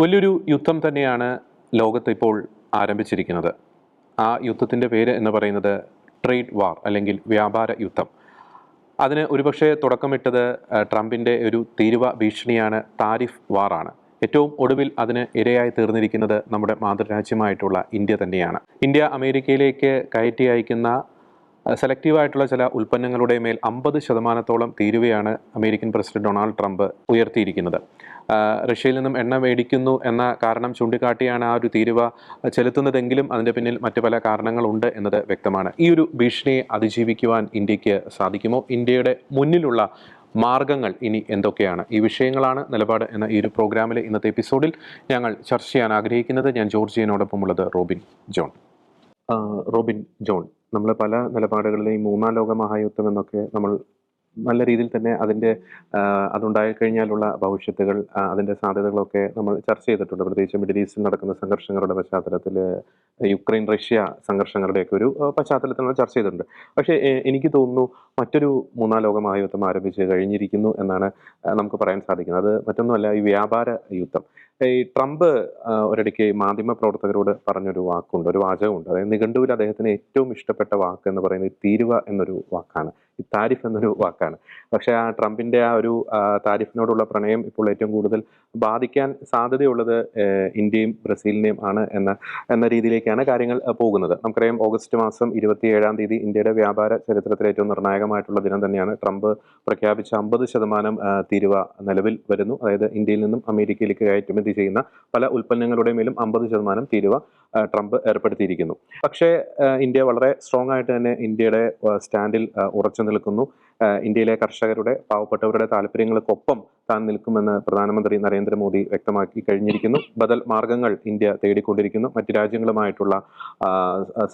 വലിയൊരു യുദ്ധം തന്നെയാണ് ലോകത്ത് ഇപ്പോൾ ആരംഭിച്ചിരിക്കുന്നത്. ആ യുദ്ധത്തിന്റെ പേര് എന്ന് പറയുന്നത് ട്രേഡ് വാർ അല്ലെങ്കിൽ വ്യാപാര യുദ്ധം. അതിന് ഒരുപക്ഷെ തുടക്കമിട്ടത് ട്രംപിന്റെ ഒരു തീരുവ ഭീഷണിയാണ് താരിഫ് വാറാണ് ഏറ്റവും ഒടുവിൽ അതിന് ഇരയായി തീർന്നിരിക്കുന്നത് നമ്മുടെ മാതൃരാജ്യമായിട്ടുള്ള ഇന്ത്യ തന്നെയാണ്. ഇന്ത്യ അമേരിക്കയിലേക്ക് കയറ്റി അയക്കുന്ന സെലക്റ്റീവായിട്ടുള്ള ചില ഉൽപ്പന്നങ്ങളുടെ മേൽ അമ്പത് ശതമാനത്തോളം തീരുവയാണ് അമേരിക്കൻ പ്രസിഡന്റ് ഡൊണാൾഡ് ട്രംപ് ഉയർത്തിയിരിക്കുന്നത്. റഷ്യയിൽ നിന്നും എണ്ണ മേടിക്കുന്നു എന്ന കാരണം ചൂണ്ടിക്കാട്ടിയാണ് ആ ഒരു തീരുവ ചെലുത്തുന്നതെങ്കിലും അതിന്റെ പിന്നിൽ മറ്റു പല കാരണങ്ങളുണ്ട് എന്നത് വ്യക്തമാണ്. ഈ ഒരു ഭീഷണിയെ അതിജീവിക്കുവാൻ ഇന്ത്യയ്ക്ക് സാധിക്കുമോ? ഇന്ത്യയുടെ മുന്നിലുള്ള മാർഗങ്ങൾ ഇനി എന്തൊക്കെയാണ്? ഈ വിഷയങ്ങളാണ് നിലപാട് എന്ന ഈ ഒരു പ്രോഗ്രാമിലെ ഇന്നത്തെ എപ്പിസോഡിൽ ഞങ്ങൾ ചർച്ച ചെയ്യാൻ ആഗ്രഹിക്കുന്നത്. ഞാൻ ജോർജിയനോടൊപ്പം ഉള്ളത് റോബിൻ ജോൺ. റോബിൻ ജോൺ നമ്മൾ പല നിലപാടുകളിലെയും മൂന്നാം ലോക മഹായുദ്ധം എന്നൊക്കെ നമ്മൾ നല്ല രീതിയിൽ തന്നെ അതിന്റെ ആ, അതുണ്ടായി കഴിഞ്ഞാലുള്ള ഭവിഷ്യത്തുകൾ അതിന്റെ സാധ്യതകളൊക്കെ നമ്മൾ ചർച്ച ചെയ്തിട്ടുണ്ട്. പ്രത്യേകിച്ച് മിഡിൽ ഈസ്റ്റിൽ നടക്കുന്ന സംഘർഷങ്ങളുടെ പശ്ചാത്തലത്തിൽ യുക്രൈൻ റഷ്യ സംഘർഷങ്ങളുടെയൊക്കെ ഒരു പശ്ചാത്തലത്തിൽ നമ്മൾ ചർച്ച ചെയ്തിട്ടുണ്ട്. പക്ഷേ എനിക്ക് തോന്നുന്നു മറ്റൊരു മൂന്നാം ലോക മഹായുദ്ധം ആരംഭിച്ച് കഴിഞ്ഞിരിക്കുന്നു എന്നാണ് നമുക്ക് പറയാൻ സാധിക്കുന്നത്. അത് മറ്റൊന്നുമല്ല ഈ വ്യാപാര യുദ്ധം. ഈ ട്രംപ് ഒരിടയ്ക്ക് മാധ്യമ പ്രവർത്തകരോട് പറഞ്ഞൊരു വാക്കുണ്ട് ഒരു വാചകമുണ്ട്. അതായത് നിഘണ്ടുവിൽ അദ്ദേഹത്തിന് ഏറ്റവും ഇഷ്ടപ്പെട്ട വാക്ക് എന്ന് പറയുന്നത് തീരുവ എന്നൊരു വാക്കാണ് ഈ താരിഫ് എന്നൊരു വാക്കാണ്. പക്ഷേ ആ ട്രംപിന്റെ ആ ഒരു താരിഫിനോടുള്ള പ്രണയം ഇപ്പോൾ ഏറ്റവും കൂടുതൽ ബാധിക്കാൻ സാധ്യതയുള്ളത് ഇന്ത്യയും ബ്രസീലിനെയും ആണ് എന്ന എന്ന രീതിയിലേക്കാണ് കാര്യങ്ങൾ പോകുന്നത്. നമുക്കറിയാം ഓഗസ്റ്റ് മാസം ഇരുപത്തിയേഴാം തീയതി ഇന്ത്യയുടെ വ്യാപാര ചരിത്രത്തിലെ ഏറ്റവും നിർണായകമായിട്ടുള്ള ദിനം തന്നെയാണ് ട്രംപ് പ്രഖ്യാപിച്ച അമ്പത് ശതമാനം തീരുവ നിലവിൽ വരുന്നു. അതായത് ഇന്ത്യയിൽ നിന്നും അമേരിക്കയിലേക്ക് കയറ്റുമതി ചെയ്യുന്ന പല ഉൽപ്പന്നങ്ങളുടെ മേലും അമ്പത് ശതമാനം തീരുവ ട്രംപ് ഏർപ്പെടുത്തിയിരിക്കുന്നു. പക്ഷേ ഇന്ത്യ വളരെ സ്ട്രോങ് ആയിട്ട് തന്നെ ഇന്ത്യയുടെ സ്റ്റാൻഡിൽ ഉറച്ചു നിൽക്കുന്നു. ഇന്ത്യയിലെ കർഷകരുടെ പാവപ്പെട്ടവരുടെ താല്പര്യങ്ങൾക്കൊപ്പം താൻ നിൽക്കുമെന്ന് പ്രധാനമന്ത്രി നരേന്ദ്രമോദി വ്യക്തമാക്കി കഴിഞ്ഞിരിക്കുന്നു. ബദൽ മാർഗങ്ങൾ ഇന്ത്യ തേടിക്കൊണ്ടിരിക്കുന്നു. മറ്റ് രാജ്യങ്ങളുമായിട്ടുള്ള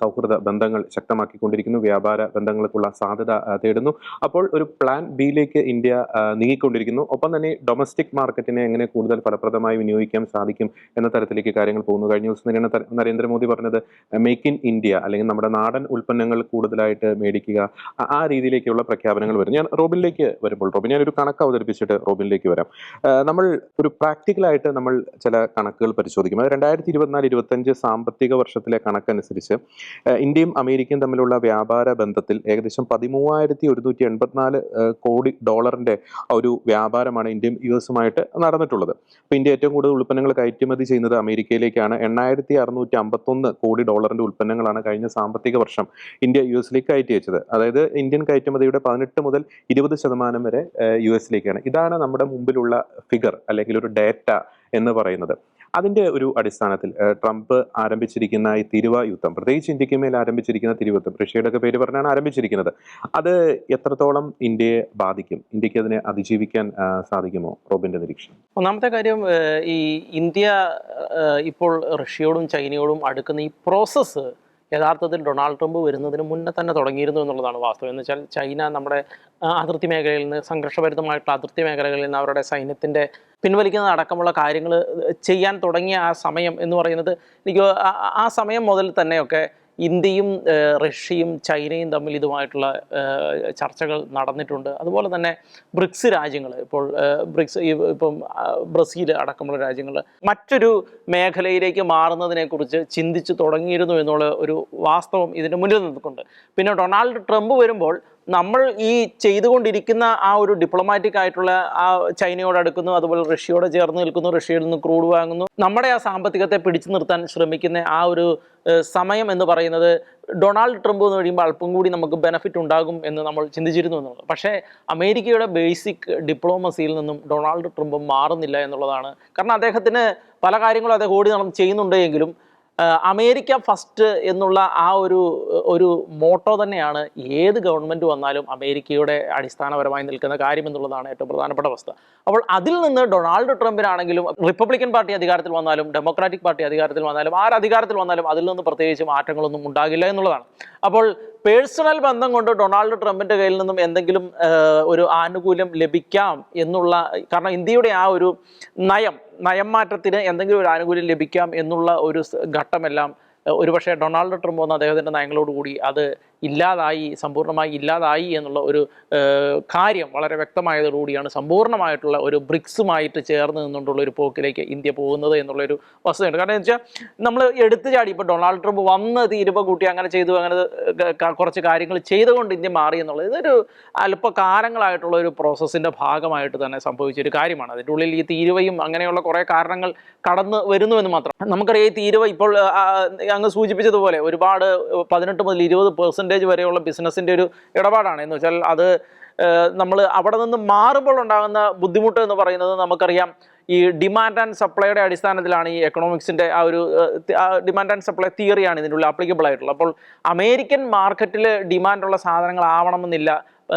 സൗഹൃദ ബന്ധങ്ങൾ ശക്തമാക്കിക്കൊണ്ടിരിക്കുന്നു. വ്യാപാര ബന്ധങ്ങൾക്കുള്ള സാധ്യത തേടുന്നു. അപ്പോൾ ഒരു പ്ലാൻ ബിയിലേക്ക് ഇന്ത്യ നീങ്ങിക്കൊണ്ടിരിക്കുന്നു. ഒപ്പം തന്നെ ഡൊമസ്റ്റിക് മാർക്കറ്റിനെ എങ്ങനെ കൂടുതൽ ഫലപ്രദമായി വിനിയോഗിക്കാൻ സാധിക്കും എന്ന തരത്തിലേക്ക് കാര്യങ്ങൾ പോകുന്നു. കഴിഞ്ഞ ദിവസം തന്നെയാണ് നരേന്ദ്രമോദി പറഞ്ഞത് മേക്ക് ഇൻ ഇന്ത്യ അല്ലെങ്കിൽ നമ്മുടെ നാടൻ ഉൽപ്പന്നങ്ങൾ കൂടുതലായിട്ട് മേടിക്കുക ആ രീതിയിലേക്കുള്ള പ്രഖ്യാപനങ്ങൾ വരും. ഞാൻ റോബിനിലേക്ക് വരുമ്പോൾ റോബിൻ ഞാനൊരു കണക്ക് അവതരിപ്പിച്ചിട്ട് റോബിനിലേക്ക് വരാം. നമ്മൾ ഒരു പ്രാക്ടിക്കലായിട്ട് നമ്മൾ ചില കണക്കുകൾ പരിശോധിക്കും. അത് രണ്ടായിരത്തി ഇരുപത്തിനാല് ഇരുപത്തഞ്ച് സാമ്പത്തിക വർഷത്തിലെ കണക്കനുസരിച്ച് ഇന്ത്യയും അമേരിക്കയും തമ്മിലുള്ള വ്യാപാര ബന്ധത്തിൽ ഏകദേശം പതിമൂവായിരത്തി ഒരുന്നൂറ്റി എൺപത്തിനാല് കോടി ഡോളറിന്റെ ഒരു വ്യാപാരമാണ് ഇന്ത്യയും യു എസുമായിട്ട് നടന്നിട്ടുള്ളത്. അപ്പോൾ ഇന്ത്യ ഏറ്റവും കൂടുതൽ ഉൽപ്പന്നങ്ങൾ കയറ്റുമതി ചെയ്യുന്നത് അമേരിക്കയിലേക്കാണ്. എണ്ണായിരത്തി അറുന്നൂറ്റി അമ്പത്തൊന്ന് കോടി ഡോളറിന്റെ ഉൽപ്പന്നങ്ങളാണ് കഴിഞ്ഞ സാമ്പത്തിക വർഷം ഇന്ത്യ യു എസിലേക്ക് കയറ്റി അയച്ചത് അതായത് ഇന്ത്യൻ കയറ്റുമതിയുടെ പതിനെട്ട് മുതൽ ഇരുപത് ശതമാനം വരെ യു എസിലേക്കാണ്. ഇതാണ് നമ്മുടെ മുമ്പിലുള്ള ഫിഗർ അല്ലെങ്കിൽ ഒരു ഡേറ്റ എന്ന് പറയുന്നത്. അതിന്റെ ഒരു അടിസ്ഥാനത്തിൽ ട്രംപ് ആരംഭിച്ചിരിക്കുന്ന ഈ തിരുവ യുദ്ധം പ്രത്യേകിച്ച് ഇന്ത്യയ്ക്ക് മേൽ ആരംഭിച്ചിരിക്കുന്ന തിരുവയുദ്ധം റഷ്യയുടെ ഒക്കെ പേര് പറഞ്ഞാണ് ആരംഭിച്ചിരിക്കുന്നത്. അത് എത്രത്തോളം ഇന്ത്യയെ ബാധിക്കും? ഇന്ത്യയ്ക്ക് അതിനെ അതിജീവിക്കാൻ സാധിക്കുമോ? റോബിന്റെ നിരീക്ഷണം. ഒന്നാമത്തെ കാര്യം ഈ ഇന്ത്യ ഇപ്പോൾ റഷ്യയോടും ചൈനയോടും അടുക്കുന്ന ഈ പ്രോസസ്സ് യഥാർത്ഥത്തിൽ ഡൊണാൾഡ് ട്രംപ് വരുന്നതിന് മുന്നേ തന്നെ തുടങ്ങിയിരുന്നു എന്നുള്ളതാണ് വാസ്തവം. എന്ന് വെച്ചാൽ ചൈന നമ്മുടെ അതിർത്തി മേഖലയിൽ നിന്ന് സംഘർഷഭരിതമായിട്ടുള്ള അതിർത്തി മേഖലകളിൽ നിന്ന് അവരുടെ സൈന്യത്തിന്റെ പിൻവലിക്കുന്ന അടക്കമുള്ള കാര്യങ്ങൾ ചെയ്യാൻ തുടങ്ങിയ ആ സമയം എന്ന് പറയുന്നത് എനിക്ക് ആ സമയം മുതൽ തന്നെയൊക്കെ ഇന്ത്യയും റഷ്യയും ചൈനയും തമ്മിൽ ഇതുമായിട്ടുള്ള ചർച്ചകൾ നടന്നിട്ടുണ്ട്. അതുപോലെ തന്നെ ബ്രിക്സ് രാജ്യങ്ങൾ ഇപ്പോൾ ബ്രിക്സ് ഇപ്പം ബ്രസീൽ അടക്കമുള്ള രാജ്യങ്ങൾ മറ്റൊരു മേഖലയിലേക്ക് മാറുന്നതിനെക്കുറിച്ച് ചിന്തിച്ച് തുടങ്ങിയിരുന്നു എന്നുള്ള ഒരു വാസ്തവം ഇതിന്റെ മുന്നിൽ നിൽക്കുന്നുണ്ട് പിന്നെ ഡൊണാൾഡ് ട്രംപ് വരുമ്പോൾ നമ്മൾ ഈ ചെയ്തുകൊണ്ടിരിക്കുന്ന ആ ഒരു ഡിപ്ലോമാറ്റിക് ആയിട്ടുള്ള ആ ചൈനയോട് അടുക്കുന്നു അതുപോലെ റഷ്യയോട് ചേർന്ന് നിൽക്കുന്നു റഷ്യയിൽ നിന്ന് ക്രൂഡ് വാങ്ങുന്നു. നമ്മുടെ ആ സാമ്പത്തികത്തെ പിടിച്ചു നിർത്താൻ ശ്രമിക്കുന്ന ആ ഒരു സമയം എന്ന് പറയുന്നത് ഡൊണാൾഡ് ട്രംപ് എന്ന് കഴിയുമ്പോൾ അല്പം കൂടി നമുക്ക് ബെനഫിറ്റ് ഉണ്ടാകും എന്ന് നമ്മൾ ചിന്തിച്ചിരുന്നു എന്നുള്ളത്. പക്ഷേ അമേരിക്കയുടെ ബേസിക് ഡിപ്ലോമസിയിൽ നിന്നും ഡൊണാൾഡ് ട്രംപ് മാറുന്നില്ല എന്നുള്ളതാണ്. കാരണം അദ്ദേഹത്തിന് പല കാര്യങ്ങളും അദ്ദേഹം ഓടി നടന്ന് ചെയ്യുന്നുണ്ട് എങ്കിലും ആ, അമേരിക്ക ഫസ്റ്റ് എന്നുള്ള ആ ഒരു ഒരു മോട്ടോ തന്നെയാണ് ഏത് ഗവൺമെന്റ് വന്നാലും അമേരിക്കയുടെ അടിസ്ഥാനപരമായി നിൽക്കുന്ന കാര്യം എന്നുള്ളതാണ് ഏറ്റവും പ്രധാനപ്പെട്ട അവസ്ഥ. അപ്പോൾ അതിൽ നിന്ന് ഡൊണാൾഡ് ട്രംപിനാണെങ്കിലും റിപ്പബ്ലിക്കൻ പാർട്ടി അധികാരത്തിൽ വന്നാലും ഡെമോക്രാറ്റിക് പാർട്ടി അധികാരത്തിൽ വന്നാലും ആര് അധികാരത്തിൽ വന്നാലും അതിൽ നിന്ന് പ്രത്യേകിച്ച് മാറ്റങ്ങളൊന്നും ഉണ്ടാകില്ല എന്നുള്ളതാണ്. അപ്പോൾ പേഴ്സണൽ ബന്ധം കൊണ്ട് ഡൊണാൾഡ് ട്രംപിന്റെ കയ്യിൽ നിന്നും എന്തെങ്കിലും ഒരു ആനുകൂല്യം ലഭിക്കാം എന്നുള്ള കാരണം ഇന്ത്യയുടെ ആ ഒരു നയം നയം മാറ്റത്തിന് എന്തെങ്കിലും ഒരു ആനുകൂല്യം ലഭിക്കാം എന്നുള്ള ഒരു ഘട്ടമെല്ലാം ഒരുപക്ഷെ ഡൊണാൾഡ് ട്രംപ് വന്ന അദ്ദേഹത്തിന്റെ നയങ്ങളോടുകൂടി അത് ഇല്ലാതായി സമ്പൂർണമായി ഇല്ലാതായി എന്നുള്ള ഒരു കാര്യം വളരെ വ്യക്തമായതോടുകൂടിയാണ് സമ്പൂർണമായിട്ടുള്ള ഒരു ബ്രിക്സുമായിട്ട് ചേർന്ന് നിന്നുകൊണ്ടുള്ള ഒരു പോക്കിലേക്ക് ഇന്ത്യ പോകുന്നത് എന്നുള്ളൊരു വസ്തുതയുണ്ട്. കാരണം എന്ന് വെച്ചാൽ നമ്മൾ എടുത്തു ചാടി ഇപ്പോൾ ഡൊണാൾഡ് ട്രംപ് വന്ന് തീരുവ കൂട്ടി അങ്ങനെ ചെയ്തു അങ്ങനെ കുറച്ച് കാര്യങ്ങൾ ചെയ്തുകൊണ്ട് ഇന്ത്യ മാറി എന്നുള്ളത് ഇതൊരു അല്പകാലങ്ങളായിട്ടുള്ള ഒരു പ്രോസസ്സിന്റെ ഭാഗമായിട്ട് തന്നെ സംഭവിച്ച ഒരു കാര്യമാണ്. അതിന്റെ ഉള്ളിൽ ഈ തീരുവയും അങ്ങനെയുള്ള കുറേ കാരണങ്ങൾ കടന്നു വരുന്നുവെന്ന് മാത്രം. നമുക്കറിയാം ഈ തീരുവ ഇപ്പോൾ അങ്ങ് സൂചിപ്പിച്ചതുപോലെ ഒരുപാട് പതിനെട്ട് മുതൽ ഇരുപത് പെർസെന്റേജ് വരെയുള്ള ബിസിനസ്സിന്റെ ഒരു ഇടപാടാണ്. എന്ന് വെച്ചാൽ അത് നമ്മൾ അവിടെ നിന്ന് മാറുമ്പോൾ ഉണ്ടാകുന്ന ബുദ്ധിമുട്ട് എന്ന് പറയുന്നത് നമുക്കറിയാം. ഈ ഡിമാൻഡ് ആൻഡ് സപ്ലൈയുടെ അടിസ്ഥാനത്തിലാണ് ഈ എക്കണോമിക്സിന്റെ ആ ഒരു ഡിമാൻഡ് ആൻഡ് സപ്ലൈ തിയറിയാണ് ഉള്ളിൽ ആപ്ലിക്കബിൾ ആയിട്ടുള്ളത്. അപ്പോൾ അമേരിക്കൻ മാർക്കറ്റിൽ ഡിമാൻഡുള്ള സാധനങ്ങൾ ആവണമെന്നില്ല.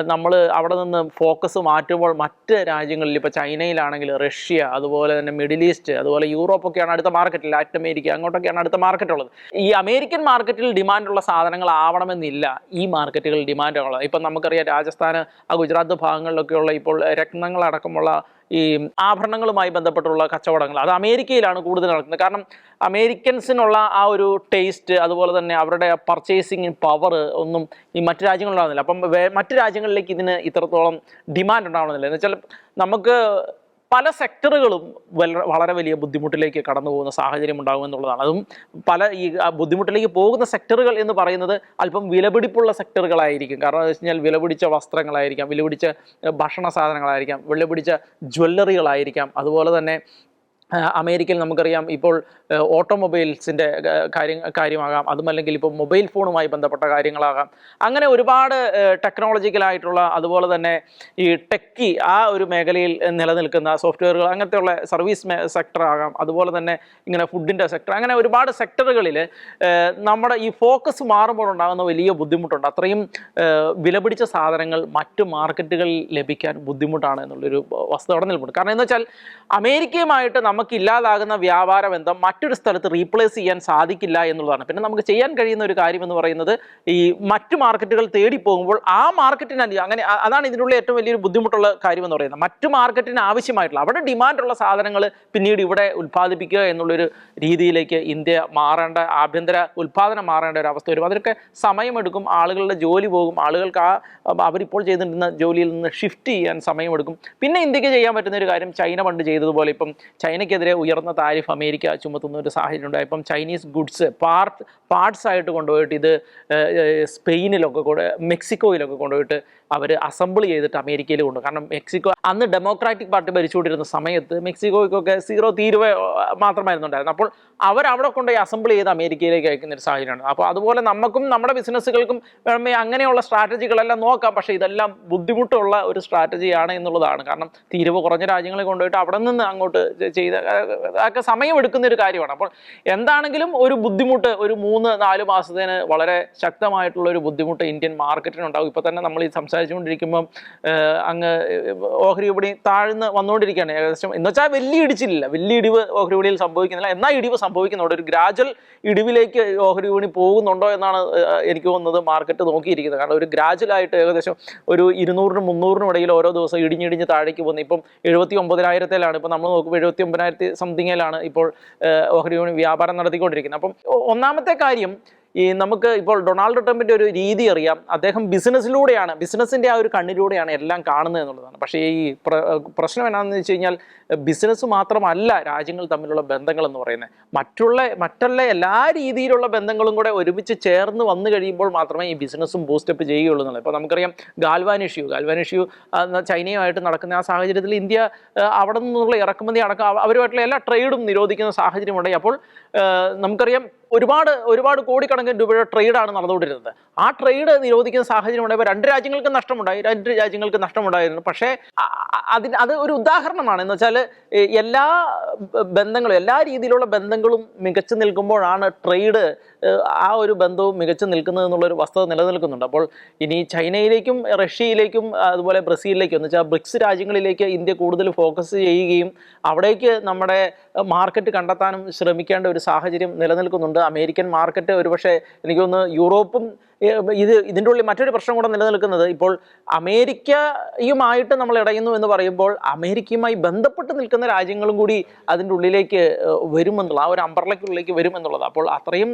നമ്മൾ അവിടെ നിന്ന് ഫോക്കസ് മാറ്റുമ്പോൾ മറ്റ് രാജ്യങ്ങളിൽ ഇപ്പോൾ ചൈനയിലാണെങ്കിൽ റഷ്യ അതുപോലെ തന്നെ മിഡിൽ ഈസ്റ്റ് അതുപോലെ യൂറോപ്പൊക്കെയാണ് അടുത്ത മാർക്കറ്റ് ലാറ്റിൻ അമേരിക്ക അങ്ങോട്ടൊക്കെയാണ് അടുത്ത മാർക്കറ്റ് ഉള്ളത്. ഈ അമേരിക്കൻ മാർക്കറ്റിൽ ഡിമാൻഡുള്ള സാധനങ്ങൾ ആവണമെന്നില്ല ഈ മാർക്കറ്റുകളിൽ ഡിമാൻഡ് ഉള്ളത് ഇപ്പം നമുക്കറിയാം രാജസ്ഥാൻ ആ ഗുജറാത്ത് ഭാഗങ്ങളിലൊക്കെയുള്ള ഇപ്പോൾ രത്നങ്ങളടക്കമുള്ള ഈ ആഭരണങ്ങളുമായി ബന്ധപ്പെട്ടുള്ള കച്ചവടങ്ങൾ. അത് അമേരിക്കയിലാണ് കൂടുതൽ നടക്കുന്നത്. കാരണം അമേരിക്കൻസിനുള്ള ആ ഒരു ടേസ്റ്റ് അതുപോലെ തന്നെ അവരുടെ പർച്ചേസിങ് പവർ ഒന്നും ഈ മറ്റു രാജ്യങ്ങളിലാവുന്നില്ല അപ്പം മറ്റു രാജ്യങ്ങളിലേക്ക് ഇതിന് ഇത്രത്തോളം ഡിമാൻഡ് ഉണ്ടാവണമെന്നില്ല. എന്ന് വെച്ചാൽ നമുക്ക് പല സെക്ടറുകളും വളരെ വലിയ ബുദ്ധിമുട്ടിലേക്ക് കടന്നു പോകുന്ന സാഹചര്യം ഉണ്ടാകും എന്നുള്ളതാണ്. അതും പല ഈ ബുദ്ധിമുട്ടിലേക്ക് പോകുന്ന സെക്ടറുകൾ എന്ന് പറയുന്നത് അല്പം വിലപിടിപ്പുള്ള സെക്ടറുകളായിരിക്കും കാരണം എന്താ വെച്ച് കഴിഞ്ഞാൽ വിലപിടിച്ച വസ്ത്രങ്ങളായിരിക്കാം വിലപിടിച്ച ഭക്ഷണ സാധനങ്ങളായിരിക്കാം വിലപിടിച്ച ജ്വല്ലറികളായിരിക്കാം. അതുപോലെ തന്നെ അമേരിക്കയിൽ നമുക്കറിയാം ഇപ്പോൾ ഓട്ടോമൊബൈൽസിന്റെ കാര്യം കാര്യമാകാം. അതുമല്ലെങ്കിൽ ഇപ്പോൾ മൊബൈൽ ഫോണുമായി ബന്ധപ്പെട്ട കാര്യങ്ങളാകാം. അങ്ങനെ ഒരുപാട് ടെക്നോളജിക്കലായിട്ടുള്ള അതുപോലെ തന്നെ ഈ ടെക്കി ആ ഒരു മേഖലയിൽ നിലനിൽക്കുന്ന സോഫ്റ്റ്വെയറുകൾ അങ്ങനത്തെയുള്ള സർവീസ് സെക്ടർ ആകാം അതുപോലെ തന്നെ ഇങ്ങനെ ഫുഡിന്റെ സെക്ടർ അങ്ങനെ ഒരുപാട് സെക്ടറുകളിൽ നമ്മുടെ ഈ ഫോക്കസ് മാറുമ്പോൾ ഉണ്ടാകുന്ന വലിയ ബുദ്ധിമുട്ടുണ്ട്. അത്രയും വിലപിടിച്ച സാധനങ്ങൾ മറ്റ് മാർക്കറ്റുകളിൽ ലഭിക്കാൻ ബുദ്ധിമുട്ടാണ് എന്നുള്ളൊരു വസ്തുത അവിടെ നിൽപ്പുണ്ട് കാരണം എന്ന് വെച്ചാൽ അമേരിക്കയുമായിട്ട് നമുക്ക് ഇല്ലാതാകുന്ന വ്യാപാര ബന്ധം മറ്റൊരു സ്ഥലത്ത് റീപ്ലേസ് ചെയ്യാൻ സാധിക്കില്ല എന്നുള്ളതാണ്. പിന്നെ നമുക്ക് ചെയ്യാൻ കഴിയുന്ന ഒരു കാര്യം എന്ന് പറയുന്നത് ഈ മറ്റു മാർക്കറ്റുകൾ തേടി പോകുമ്പോൾ ആ മാർക്കറ്റിന് അങ്ങനെ അതാണ് ഇതിനുള്ള ഏറ്റവും വലിയൊരു ബുദ്ധിമുട്ടുള്ള കാര്യം എന്ന് പറയുന്നത്. മറ്റു മാർക്കറ്റിന് ആവശ്യമായിട്ടുള്ള അവിടെ ഡിമാൻഡുള്ള സാധനങ്ങൾ പിന്നീട് ഇവിടെ ഉൽപ്പാദിപ്പിക്കുക എന്നുള്ളൊരു രീതിയിലേക്ക് ഇന്ത്യ മാറേണ്ട ആഭ്യന്തര ഉൽപ്പാദനം മാറേണ്ട ഒരു അവസ്ഥ വരും. അതിനൊക്കെ സമയമെടുക്കും ആളുകളുടെ ജോലി പോകും ആളുകൾക്ക് ആ അവരിപ്പോൾ ചെയ്തിരുന്ന ജോലിയിൽ നിന്ന് ഷിഫ്റ്റ് ചെയ്യാൻ സമയമെടുക്കും. പിന്നെ ഇന്ത്യയ്ക്ക് ചെയ്യാൻ പറ്റുന്ന ഒരു കാര്യം ചൈന പണ്ട് ചെയ്തതുപോലെ ഇപ്പം ചൈനയ്ക്കെതിരെ ഉയർന്ന താരിഫ് അമേരിക്ക ചുമത്തുന്ന ഒരു സാഹചര്യം ഉണ്ടായി ഇപ്പം ചൈനീസ് ഗുഡ്സ് പാർട്ട് പാർട്സ് ആയിട്ട് കൊണ്ടുപോയിട്ട് ഇത് സ്പെയിനിലൊക്കെ കൊണ്ട് മെക്സിക്കോയിലൊക്കെ കൊണ്ടുപോയിട്ട് അവർ അസംബിൾ ചെയ്തിട്ട് അമേരിക്കയിൽ കൊണ്ടു കാരണം മെക്സിക്കോ അന്ന് ഡെമോക്രാറ്റിക് പാർട്ടി ഭരിച്ചുകൊണ്ടിരുന്ന സമയത്ത് മെക്സിക്കോയ്ക്കൊക്കെ സീറോ തീരുവ മാത്രമായിരുന്നുണ്ടായിരുന്നു അപ്പോൾ അവരവിടെ കൊണ്ടുപോയി അസംബിൾ ചെയ്ത് അമേരിക്കയിലേക്ക് അയക്കുന്ന ഒരു സാഹചര്യമാണ്. അപ്പോൾ അതുപോലെ നമുക്കും നമ്മുടെ ബിസിനസ്സുകൾക്കും വേണമെങ്കിൽ അങ്ങനെയുള്ള സ്ട്രാറ്റജികളെല്ലാം നോക്കാം. പക്ഷേ ഇതെല്ലാം ബുദ്ധിമുട്ടുള്ള ഒരു സ്ട്രാറ്റജിയാണ് എന്നുള്ളതാണ്. കാരണം തീരുവ കുറഞ്ഞ രാജ്യങ്ങളെ കൊണ്ടുപോയിട്ട് അവിടെ നിന്ന് അങ്ങോട്ട് ചെയ്ത അതൊക്കെ സമയമെടുക്കുന്ന ഒരു കാര്യമാണ്. അപ്പോൾ എന്താണെങ്കിലും ഒരു ബുദ്ധിമുട്ട് ഒരു മൂന്ന് നാല് മാസത്തിന് വളരെ ശക്തമായിട്ടുള്ള ഒരു ബുദ്ധിമുട്ട് ഇന്ത്യൻ മാർക്കറ്റിനുണ്ടാവും ഇപ്പോൾ തന്നെ നമ്മൾ ഈ സംസാരിച്ചുകൊണ്ടിരിക്കുമ്പം അങ്ങ് ഓഹരി വിപണി താഴ്ന്ന് വന്നുകൊണ്ടിരിക്കുകയാണ് ഏകദേശം. എന്ന് വെച്ചാൽ വലിയ ഇടിച്ചിലില്ല. വലിയ ഇടിവ് ഓഹരി വിപണിയിൽ സംഭവിക്കുന്നില്ല. എന്നാൽ ഇടിവ് സംഭവിക്കുന്നുണ്ട്. ഒരു ഗ്രാജുവൽ ഇടിവിലേക്ക് ഓഹരി വിപണി പോകുന്നുണ്ടോ എന്നാണ് എനിക്ക് തോന്നുന്നത് മാർക്കറ്റ് നോക്കിയിരിക്കുന്നത്. കാരണം ഒരു ഗ്രാജുവലായിട്ട് ഏകദേശം ഒരു ഇരുന്നൂറിനും മുന്നൂറിനും ഇടയിൽ ഓരോ ദിവസം ഇടിഞ്ഞിടിഞ്ഞ് താഴേക്ക് പോകുന്നത് ഇപ്പം എഴുപത്തി ഒമ്പതിനായിരത്തിലാണ് ഇപ്പം നമ്മൾ നോക്കുമ്പോൾ എഴുപത്തി ഒമ്പതിനായിരത്തി സംതിങ്ങിലാണ് ഇപ്പോൾ ഓഹരി വിപണി വ്യാപാരം നടത്തിക്കൊണ്ടിരിക്കുന്നത്. അപ്പം ഒന്നാമത്തെ കാര്യം ഈ നമുക്ക് ഇപ്പോൾ ഡൊണാൾഡ് ട്രംപിന്റെ ഒരു രീതി അറിയാം. അദ്ദേഹം ബിസിനസ്സിലൂടെയാണ് ബിസിനസ്സിന്റെ ആ ഒരു കണ്ണിലൂടെയാണ് എല്ലാം കാണുന്നത് എന്നുള്ളതാണ്. പക്ഷേ ഈ പ്ര പ്രശ്നം എന്നാന്ന് വെച്ച് കഴിഞ്ഞാൽ ബിസിനസ് മാത്രമല്ല രാജ്യങ്ങൾ തമ്മിലുള്ള ബന്ധങ്ങൾ എന്ന് പറയുന്നത്. മറ്റുള്ള മറ്റുള്ള എല്ലാ രീതിയിലുള്ള ബന്ധങ്ങളും കൂടെ ഒരുമിച്ച് ചേർന്ന് വന്നു കഴിയുമ്പോൾ മാത്രമേ ഈ ബിസിനസ്സും ബൂസ്റ്റപ്പ് ചെയ്യുകയുള്ളൂ എന്നുള്ളത്. ഇപ്പോൾ നമുക്കറിയാം ഗാൽവാൻ ഇഷ്യൂ ഗാൽവാൻ ഇഷ്യൂ ചൈനയുമായിട്ട് നടക്കുന്ന ആ സാഹചര്യത്തിൽ ഇന്ത്യ അവിടെ നിന്നുള്ള ഇറക്കുമതി അടക്കം അവരുമായിട്ടുള്ള എല്ലാ ട്രേഡും നിരോധിക്കുന്ന സാഹചര്യമുണ്ടായി. അപ്പോൾ നമുക്കറിയാം ഒരുപാട് ഒരുപാട് കോടിക്കണക്കിന് രൂപയുടെ ട്രേഡാണ് നടന്നുകൊണ്ടിരുന്നത്. ആ ട്രേഡ് നിരോധിക്കുന്ന സാഹചര്യം ഉണ്ടായപ്പോൾ രണ്ട് രാജ്യങ്ങൾക്ക് നഷ്ടമുണ്ടായി രണ്ട് രാജ്യങ്ങൾക്ക് നഷ്ടമുണ്ടായിരുന്നു. പക്ഷേ അതിന് അത് ഒരു ഉദാഹരണമാണ്. എന്ന് വെച്ചാൽ എല്ലാ ബന്ധങ്ങളും എല്ലാ രീതിയിലുള്ള ബന്ധങ്ങളും മികച്ചു നിൽക്കുമ്പോഴാണ് ട്രേഡ് ആ ഒരു ബന്ധവും മികച്ചു നിൽക്കുന്നത് എന്നുള്ളൊരു വസ്തുത നിലനിൽക്കുന്നുണ്ട്. അപ്പോൾ ഇനി ചൈനയിലേക്കും റഷ്യയിലേക്കും അതുപോലെ ബ്രസീലിലേക്കും എന്ന് വെച്ചാൽ ബ്രിക്സ് രാജ്യങ്ങളിലേക്ക് ഇന്ത്യ കൂടുതൽ ഫോക്കസ് ചെയ്യുകയും അവിടേക്ക് നമ്മുടെ മാർക്കറ്റ് കണ്ടെത്താനും ശ്രമിക്കേണ്ട ഒരു സാഹചര്യം നിലനിൽക്കുന്നുണ്ട്. അമേരിക്കൻ മാർക്കറ്റ് ഒരുപക്ഷെ എനിക്ക് തോന്നുന്നു യൂറോപ്പും ഇത് ഇതിന്റെ ഉള്ളിൽ മറ്റൊരു പ്രശ്നം കൂടെ നിലനിൽക്കുന്നത്. ഇപ്പോൾ അമേരിക്കയുമായിട്ട് നമ്മൾ ഇടയുന്നു എന്ന് പറയുമ്പോൾ അമേരിക്കയുമായി ബന്ധപ്പെട്ട് നിൽക്കുന്ന രാജ്യങ്ങളും കൂടി അതിന്റെ ഉള്ളിലേക്ക് വരുമെന്നുള്ള ആ ഒരു അമ്പർലയ്ക്കുള്ളിലേക്ക് വരുമെന്നുള്ളത്. അപ്പോൾ അത്രയും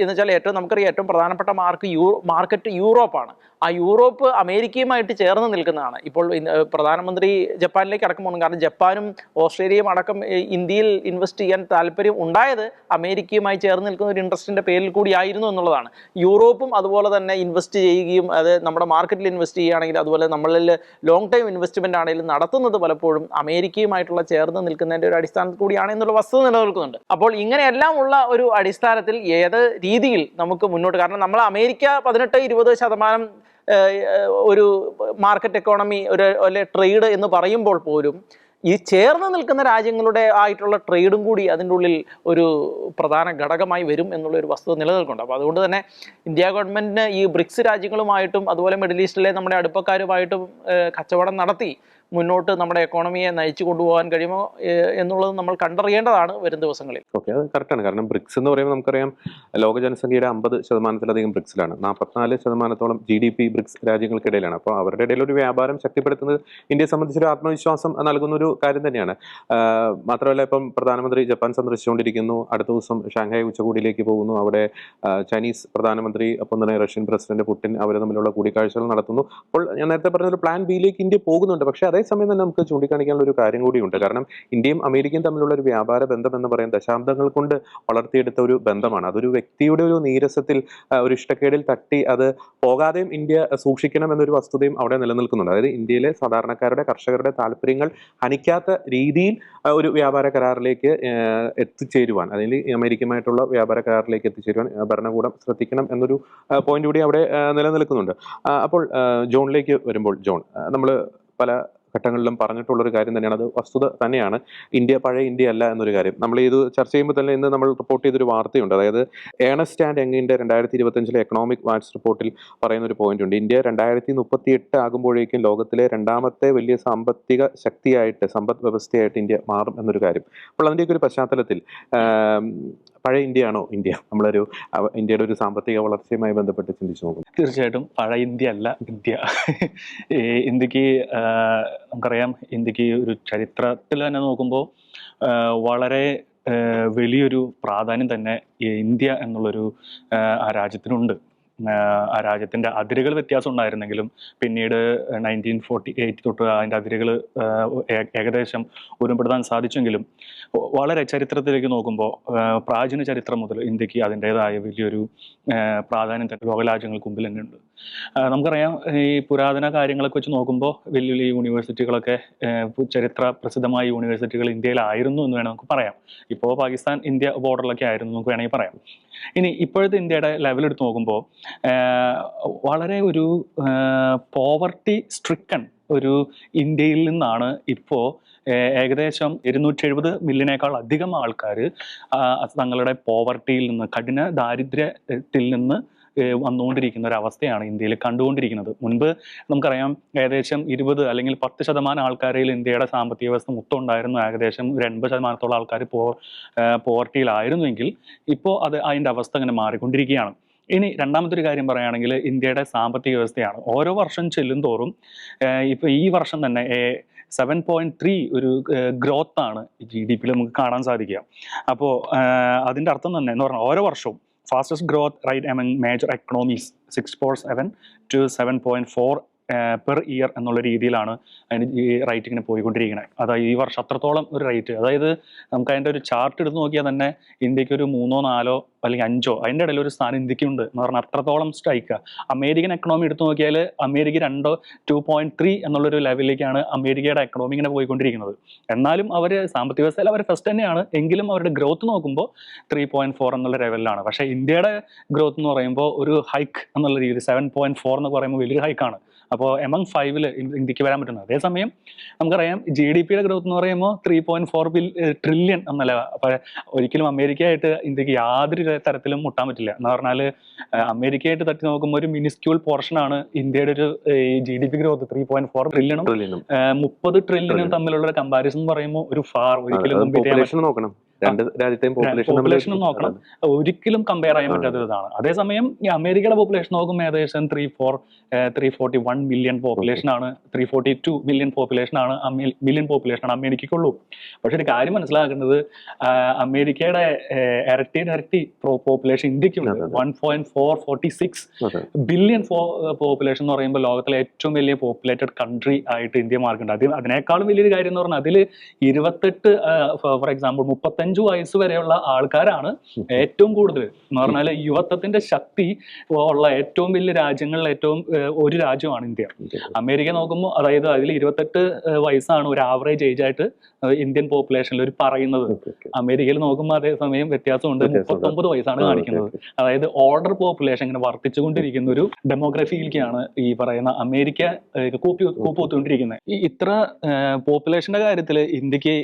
എന്ന് വെച്ചാൽ ഏറ്റവും നമുക്കറിയാം ഏറ്റവും പ്രധാനപ്പെട്ട മാർക്ക് യൂ മാർക്കറ്റ് യൂറോപ്പാണ്. ആ യൂറോപ്പ് അമേരിക്കയുമായിട്ട് ചേർന്ന് നിൽക്കുന്നതാണ്. ഇപ്പോൾ പ്രധാനമന്ത്രി ജപ്പാനിലേക്ക് അടക്കം പോകുന്നു. കാരണം ജപ്പാനും ഓസ്ട്രേലിയയും അടക്കം ഇന്ത്യയിൽ ഇൻവെസ്റ്റ് ചെയ്യാൻ താല്പര്യം ഉണ്ടായത് അമേരിക്കയുമായി ചേർന്ന് നിൽക്കുന്ന ഒരു ഇൻട്രസ്റ്റിന്റെ പേരിൽ കൂടിയായിരുന്നു എന്നുള്ളതാണ്. യൂറോപ്പും അതുപോലെ തന്നെ ഇൻവെസ്റ്റ് ചെയ്യുകയും അത് നമ്മുടെ മാർക്കറ്റിൽ ഇൻവെസ്റ്റ് ചെയ്യുകയാണെങ്കിൽ അതുപോലെ നമ്മളിൽ ലോങ് ടൈം ഇൻവെസ്റ്റ്മെന്റ് ആണെങ്കിലും നടത്തുന്നത് പലപ്പോഴും അമേരിക്കയുമായിട്ടുള്ള ചേർന്ന് നിൽക്കുന്നതിന്റെ ഒരു അടിസ്ഥാനത്തിൽ കൂടിയാണ് എന്നുള്ള വസ്തുത നിലനിൽക്കുന്നുണ്ട്. അപ്പോൾ ഇങ്ങനെയെല്ലാം ഉള്ള ഒരു അടിസ്ഥാനത്തിൽ ഏത് രീതിയിൽ നമുക്ക് മുന്നോട്ട് കാരണം നമ്മൾ അമേരിക്ക പതിനെട്ട് ഇരുപത് ശതമാനം ഒരു മാർക്കറ്റ് എക്കോണമി ഒരു അല്ലെ ട്രേഡ് എന്ന് പറയുമ്പോൾ പോലും ഈ ചേർന്ന് നിൽക്കുന്ന രാജ്യങ്ങളുടെ ആയിട്ടുള്ള ട്രേഡും കൂടി അതിന്റെ ഉള്ളിൽ ഒരു പ്രധാന ഘടകമായി വരും എന്നുള്ള ഒരു വസ്തുത നിലനിൽക്കുന്നുണ്ട്. അപ്പോൾ അതുകൊണ്ട് തന്നെ ഇന്ത്യ ഗവൺമെന്റിന് ഈ ബ്രിക്സ് രാജ്യങ്ങളുമായിട്ടും അതുപോലെ മിഡിൽ ഈസ്റ്റിലെ നമ്മുടെ അടുപ്പക്കാരുമായിട്ടും കച്ചവടം നടത്തി മുന്നോട്ട് നമ്മുടെ എക്കോണമിയെ നയിച്ചു കൊണ്ടുപോകാൻ കഴിയുമോ എന്നുള്ളത് നമ്മൾ കണ്ടറിയേണ്ടതാണ് വരും ദിവസങ്ങളിൽ. ഓക്കെ അത് കറക്റ്റാണ് കാരണം ബ്രിക്സ് എന്ന് പറയുമ്പോൾ നമുക്കറിയാം ലോക ജനസംഖ്യയുടെ അമ്പത് ശതമാനത്തിലധികം ബ്രിക്സിലാണ് നാൽപ്പത്തിനാല് ശതമാനത്തോളം ജി ഡി പി ബ്രിക്സ് രാജ്യങ്ങൾക്കിടയിലാണ്. അപ്പോൾ അവരുടെ ഇടയിൽ ഒരു വ്യാപാരം ശക്തിപ്പെടുത്തുന്നത് ഇന്ത്യയെ സംബന്ധിച്ചൊരു ആത്മവിശ്വാസം നൽകുന്ന ഒരു കാര്യം തന്നെയാണ്. മാത്രമല്ല ഇപ്പം പ്രധാനമന്ത്രി ജപ്പാൻ സന്ദർശിച്ചുകൊണ്ടിരിക്കുന്നു. അടുത്ത ദിവസം ഷാങ്ഹായ് ഉച്ചകോടിയിലേക്ക് പോകുന്നു. അവിടെ ചൈനീസ് പ്രധാനമന്ത്രി ഒപ്പം തന്നെ റഷ്യൻ പ്രസിഡന്റ് പുടിൻ അവർ തമ്മിലുള്ള കൂടിക്കാഴ്ചകൾ നടത്തുന്നു. അപ്പോൾ ഞാൻ നേരത്തെ പറഞ്ഞ ഒരു പ്ലാൻ ബിയിലേക്ക് ഇന്ത്യ പോകുന്നുണ്ട്. പക്ഷേ അതേസമയം തന്നെ നമുക്ക് ചൂണ്ടിക്കാണിക്കാനുള്ള ഒരു കാര്യം കൂടിയുണ്ട്. കാരണം ഇന്ത്യയും അമേരിക്കയും തമ്മിലുള്ള ഒരു വ്യാപാര ബന്ധം എന്ന് പറയുന്നത് ദശാബ്ദങ്ങൾ കൊണ്ട് വളർത്തിയെടുത്ത ഒരു ബന്ധമാണ്. അതൊരു വ്യക്തിയുടെ ഒരു നീരസത്തിൽ ഒരു ഇഷ്ടക്കേടിൽ തട്ടി അത് പോകാതെയും ഇന്ത്യ സൂക്ഷിക്കണം എന്നൊരു വസ്തുതയും അവിടെ നിലനിൽക്കുന്നുണ്ട്. അതായത് ഇന്ത്യയിലെ സാധാരണക്കാരുടെ കർഷകരുടെ താല്പര്യങ്ങൾ ഹനിക്കാത്ത രീതിയിൽ ഒരു വ്യാപാര കരാറിലേക്ക് എത്തിച്ചേരുവാൻ അല്ലെങ്കിൽ അമേരിക്കയുമായിട്ടുള്ള വ്യാപാര കരാറിലേക്ക് എത്തിച്ചേരുവാൻ ഭരണകൂടം ശ്രദ്ധിക്കണം എന്നൊരു പോയിന്റ് കൂടി അവിടെ നിലനിൽക്കുന്നുണ്ട്. അപ്പോൾ ജോണിലേക്ക് വരുമ്പോൾ ജോൺ നമ്മൾ പല ഘട്ടങ്ങളിലും പറഞ്ഞിട്ടുള്ളൊരു കാര്യം തന്നെയാണ്. അത് വസ്തുത തന്നെയാണ്. ഇന്ത്യ പഴയ ഇന്ത്യ അല്ല എന്നൊരു കാര്യം. നമ്മൾ ഇത് ചർച്ച ചെയ്യുമ്പോൾ തന്നെ ഇന്ന് നമ്മൾ റിപ്പോർട്ട് ചെയ്തൊരു വാർത്തയുണ്ട്. അതായത് ഏണസ്റ്റ് ആൻഡ് എങ്ങിന്റെ രണ്ടായിരത്തി ഇരുപത്തഞ്ചിലെ എക്കണോമിക് വാച്ച് റിപ്പോർട്ടിൽ പറയുന്ന ഒരു പോയിന്റ് ഉണ്ട്. ഇന്ത്യ രണ്ടായിരത്തി മുപ്പത്തി എട്ട് ആകുമ്പോഴേക്കും ലോകത്തിലെ രണ്ടാമത്തെ വലിയ സാമ്പത്തിക ശക്തിയായിട്ട് സമ്പദ് വ്യവസ്ഥയായിട്ട് ഇന്ത്യ മാറും എന്നൊരു കാര്യം. അപ്പോൾ അതിന്റെയൊക്കെ ഒരു പശ്ചാത്തലത്തിൽ പഴയ ഇന്ത്യയാണോ ഇന്ത്യ? നമ്മളൊരു ഇന്ത്യയുടെ ഒരു സാമ്പത്തിക വളർച്ചയുമായി ബന്ധപ്പെട്ട് ചിന്തിച്ചു നോക്കും തീർച്ചയായിട്ടും പഴയ ഇന്ത്യ അല്ല ഇന്ത്യ. ഇന്ത്യയ്ക്ക് നമുക്കറിയാം ഇന്ത്യയ്ക്ക് ഒരു ചരിത്രത്തിൽ തന്നെ നോക്കുമ്പോൾ വളരെ വലിയൊരു പ്രാധാന്യം തന്നെ ഇന്ത്യ എന്നുള്ളൊരു ആ രാജ്യത്തിനുണ്ട്. ആ, രാജ്യത്തിന്റെ അതിരുകൾ വ്യത്യാസം ഉണ്ടായിരുന്നെങ്കിലും പിന്നീട് നയന്റീൻ ഫോർട്ടി എയ്റ്റ് തൊട്ട് അതിന്റെ അതിരുകൾ ഏകദേശം ഉരുപ്പെടുത്താൻ സാധിച്ചെങ്കിലും വളരെ ചരിത്രത്തിലേക്ക് നോക്കുമ്പോൾ പ്രാചീന ചരിത്രം മുതൽ ഇന്ത്യയ്ക്ക് അതിന്റെതായ വലിയൊരു പ്രാധാന്യം തന്നെ ലോകരാജ്യങ്ങൾക്ക് മുമ്പിൽ തന്നെ ഉണ്ട്. നമുക്കറിയാം ഈ പുരാതന കാര്യങ്ങളൊക്കെ വെച്ച് നോക്കുമ്പോൾ വലിയ വലിയ യൂണിവേഴ്സിറ്റികളൊക്കെ ചരിത്ര പ്രസിദ്ധമായ യൂണിവേഴ്സിറ്റികൾ ഇന്ത്യയിലായിരുന്നു എന്ന് വേണമെങ്കിൽ നമുക്ക് പറയാം. ഇപ്പോൾ പാകിസ്ഥാൻ ഇന്ത്യ ബോർഡറിലൊക്കെ ആയിരുന്നു നമുക്ക് വേണമെങ്കിൽ പറയാം. ഇനി ഇപ്പോഴത്തെ ഇന്ത്യയുടെ ലെവൽ എടുത്ത് നോക്കുമ്പോൾ വളരെ ഒരു പോവർട്ടി സ്ട്രിക്കൺ ഒരു ഇന്ത്യയിൽ നിന്നാണ് ഇപ്പോൾ ഏകദേശം ഇരുന്നൂറ്റി എഴുപത് മില്യനേക്കാൾ അധികം ആൾക്കാർ തങ്ങളുടെ പോവർട്ടിയിൽ നിന്ന് കഠിന ദാരിദ്ര്യത്തിൽ നിന്ന് വന്നുകൊണ്ടിരിക്കുന്ന ഒരു അവസ്ഥയാണ് ഇന്ത്യയിൽ കണ്ടുകൊണ്ടിരിക്കുന്നത്. മുൻപ് നമുക്കറിയാം ഏകദേശം ഇരുപത് അല്ലെങ്കിൽ പത്ത് ശതമാനം ആൾക്കാരിൽ ഇന്ത്യയുടെ സാമ്പത്തിക വ്യവസ്ഥ മൊത്തം ഉണ്ടായിരുന്നു ഏകദേശം ഒരു എൺപത് ശതമാനത്തോളം ആൾക്കാർ പോ പോവർട്ടിയിലായിരുന്നുവെങ്കിൽ ഇപ്പോൾ അത് അതിന്റെ അവസ്ഥ അങ്ങനെ മാറിക്കൊണ്ടിരിക്കുകയാണ്. ഇനി രണ്ടാമത്തെ ഒരു കാര്യം പറയുകയാണെങ്കിൽ ഇന്ത്യയുടെ സാമ്പത്തിക വ്യവസ്ഥയാണ്. ഓരോ വർഷം ചെല്ലും തോറും ഇപ്പോൾ ഈ വർഷം തന്നെ സെവൻ പോയിന്റ് ത്രീ ഒരു ഗ്രോത്താണ് ജി ഡി പിയിൽ നമുക്ക് കാണാൻ സാധിക്കുക. അപ്പോൾ അതിന്റെ അർത്ഥം തന്നെ എന്ന് പറഞ്ഞാൽ ഓരോ വർഷവും fastest growth rate among major economies 6.7 to 7.4 per year എന്നുള്ള രീതിയിലാണ് അതിന് ഈ റേറ്റ് ഇങ്ങനെ പോയിക്കൊണ്ടിരിക്കുന്നത് അതായത് ഈ വർഷം അത്രത്തോളം ഒരു റേറ്റ് അതായത് നമുക്ക് അതിന്റെ ഒരു ചാർട്ട് എടുത്ത് നോക്കിയാൽ തന്നെ ഇന്ത്യയ്ക്ക് ഒരു മൂന്നോ നാലോ അല്ലെങ്കിൽ അഞ്ചോ അതിന്റെ ഇടയിൽ ഒരു സ്ഥാനം ഇന്ത്യക്കുണ്ട് എന്ന് പറഞ്ഞാൽ അത്രത്തോളം സ്ട്രൈക്ക് അമേരിക്കൻ എക്കണോമി എടുത്ത് നോക്കിയാൽ അമേരിക്ക രണ്ടോ ടു പോയിന്റ് ത്രീ എന്നുള്ളൊരു ലെവലിലേക്കാണ് അമേരിക്കയുടെ എക്കണോമി ഇങ്ങനെ പോയിക്കൊണ്ടിരിക്കുന്നത്. എന്നാലും അവർ സാമ്പത്തിക വ്യവസ്ഥയിൽ അവർ ഫസ്റ്റ് തന്നെയാണ്. എങ്കിലും അവരുടെ ഗ്രോത്ത് നോക്കുമ്പോൾ ത്രീ പോയിന്റ് ഫോർ എന്നുള്ള ലെവലിലാണ് പക്ഷേ ഇന്ത്യയുടെ ഗ്രോത്ത് എന്ന് പറയുമ്പോൾ ഒരു ഹൈക്ക് എന്നുള്ള രീതിയിൽ സെവൻ പോയിന്റ് ഫോർ എന്ന് പറയുമ്പോൾ വലിയൊരു ഹൈക്കാണ് അപ്പോൾ എമംഗ് ഫൈവിൽ ഇന്ത്യയ്ക്ക് വരാൻ പറ്റുന്നത്. അതേസമയം നമുക്കറിയാം ജി ഡി പിയുടെ ഗ്രോത്ത് എന്ന് പറയുമ്പോൾ three point four bill trillion എന്നല്ല? അപ്പോൾ ഒരിക്കലും അമേരിക്കയായിട്ട് ഇന്ത്യയ്ക്ക് യാതൊരു തരത്തിലും മുട്ടാൻ പറ്റില്ല. എന്ന് പറഞ്ഞാൽ അമേരിക്കയായിട്ട് തട്ടി നോക്കുമ്പോൾ ഒരു മിനിസ്ക്യൂൾ പോർഷനാണ് ഇന്ത്യയുടെ ഒരു G D P growth three point four ട്രില്യണും മുപ്പത് ട്രില്യണും തമ്മിലുള്ള ഒരു കമ്പാരിസൺ പറയുമ്പോൾ ഒരു ഫാർ ഒരിക്കലും നോക്കണം. രണ്ട് രാജ്യത്തെയും പോപ്പുലേഷൻ നോക്കണം. ഒരിക്കലും കമ്പയർ ചെയ്യാൻ പറ്റാത്ത ഇതാണ്. അതേസമയം ഈ അമേരിക്കയുടെ പോപ്പുലേഷൻ നോക്കുമ്പോൾ ഏകദേശം three four three forty one million population ആണ്. Three forty two million population ആണ് മില്യൺ പോപ്പുലേഷൻ ആണ് അമേരിക്കയ്ക്കുള്ളൂ. പക്ഷെ ഒരു കാര്യം മനസ്സിലാക്കുന്നത് അമേരിക്കയുടെ ഇരട്ടി ഇരട്ടി population ഇന്ത്യക്കുണ്ട്. One point four forty six. Billion population എന്ന് പറയുമ്പോൾ ലോകത്തിലെ ഏറ്റവും വലിയ പോപ്പുലേറ്റഡ് കൺട്രി ആയിട്ട് ഇന്ത്യ മാർക്കുണ്ട് അത് അതിനേക്കാളും വലിയൊരു കാര്യം എന്ന് പറഞ്ഞാൽ അതിൽ ഇരുപത്തെട്ട് ഫോർ എക്സാമ്പിൾ മുപ്പത്തഞ്ച് വയസ്സ് വരെയുള്ള ആൾക്കാരാണ് ഏറ്റവും കൂടുതൽ. എന്ന് പറഞ്ഞാൽ യുവത്വത്തിന്റെ ശക്തി ഉള്ള ഏറ്റവും വലിയ രാജ്യങ്ങളിൽ ഏറ്റവും ഒരു രാജ്യമാണ് ഇന്ത്യ. അമേരിക്ക നോക്കുമ്പോൾ അതായത് അതിൽ ഇരുപത്തെട്ട് വയസ്സാണ് ഒരു ആവറേജ് ഏജ് ആയിട്ട് ഇന്ത്യൻ പോപ്പുലേഷനിൽ ഒരു പറയുന്നത്. അമേരിക്കയിൽ നോക്കുമ്പോൾ അതേസമയം വ്യത്യാസമുണ്ട്. മുപ്പത്തൊമ്പത് വയസ്സാണ് കാണിക്കുന്നത്. അതായത് ഓർഡർ പോപ്പുലേഷൻ ഇങ്ങനെ വർദ്ധിച്ചുകൊണ്ടിരിക്കുന്ന ഒരു ഡെമോഗ്രഫിയിലേക്കാണ് ഈ പറയുന്ന അമേരിക്ക കൂപ്പി കൂപ്പുകൊണ്ടിരിക്കുന്നത് ഈ ഇത്ര പോപ്പുലേഷന്റെ കാര്യത്തിൽ ഇന്ത്യയ്ക്ക്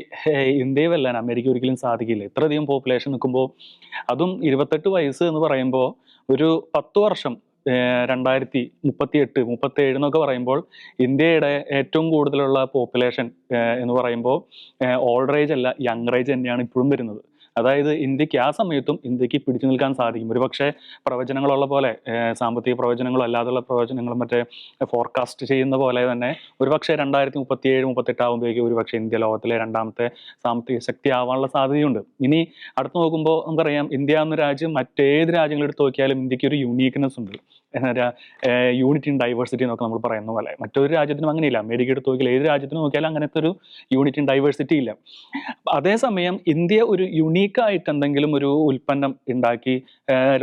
ഇന്ത്യയെ വെല്ലാൻ അമേരിക്ക ഒരിക്കലും സാധിക്കില്ല. ഇത്രയധികം പോപ്പുലേഷൻ നിൽക്കുമ്പോൾ അതും ഇരുപത്തെട്ട് വയസ്സ് എന്ന് പറയുമ്പോൾ ഒരു പത്ത് വർഷം രണ്ടായിരത്തി മുപ്പത്തി എട്ട് മുപ്പത്തി ഏഴ് എന്നൊക്കെ പറയുമ്പോൾ ഇന്ത്യയുടെ ഏറ്റവും കൂടുതലുള്ള പോപ്പുലേഷൻ എന്ന് പറയുമ്പോൾ ഓൾഡ് ഏജ് അല്ല യങ് ഏജ് തന്നെയാണ് ഇപ്പോഴും വരുന്നത്. അതായത് ഇന്ത്യയ്ക്ക് ആ സമയത്തും ഇന്ത്യയ്ക്ക് പിടിച്ചു നിൽക്കാൻ സാധിക്കും. ഒരുപക്ഷെ പ്രവചനങ്ങളുള്ള പോലെ സാമ്പത്തിക പ്രവചനങ്ങളോ അല്ലാതുള്ള പ്രവചനങ്ങളും മറ്റേ ഫോർകാസ്റ്റ് ചെയ്യുന്ന പോലെ തന്നെ ഒരുപക്ഷെ രണ്ടായിരത്തി മുപ്പത്തി ഏഴ് മുപ്പത്തെട്ട് ആകുമ്പോഴേക്കും ഒരുപക്ഷെ ഇന്ത്യ ലോകത്തിലെ രണ്ടാമത്തെ സാമ്പത്തിക ശക്തി ആവാനുള്ള സാധ്യതയുണ്ട്. ഇനി അടുത്ത് നോക്കുമ്പോൾ നമുക്കറിയാം ഇന്ത്യ എന്ന രാജ്യം മറ്റേത് രാജ്യങ്ങളെടുത്ത് നോക്കിയാലും ഇന്ത്യയ്ക്ക് ഒരു യുണീക്ക്നെസ് ഉണ്ട്. യൂണിറ്റി ഇൻ ഡൈവേഴ്സിറ്റി എന്നൊക്കെ നമ്മൾ പറയുന്ന പോലെ മറ്റൊരു രാജ്യത്തിനും അങ്ങനെയില്ല. അമേരിക്ക എടുത്ത് നോക്കിയാൽ ഏത് രാജ്യത്തിനും നോക്കിയാലും അങ്ങനത്തെ ഒരു യൂണിറ്റി ഇൻ ഡൈവേഴ്സിറ്റി ഇല്ല. അതേസമയം ഇന്ത്യ ഒരു യുണീക്കായിട്ട് എന്തെങ്കിലും ഒരു ഉൽപ്പന്നം ഉണ്ടാക്കി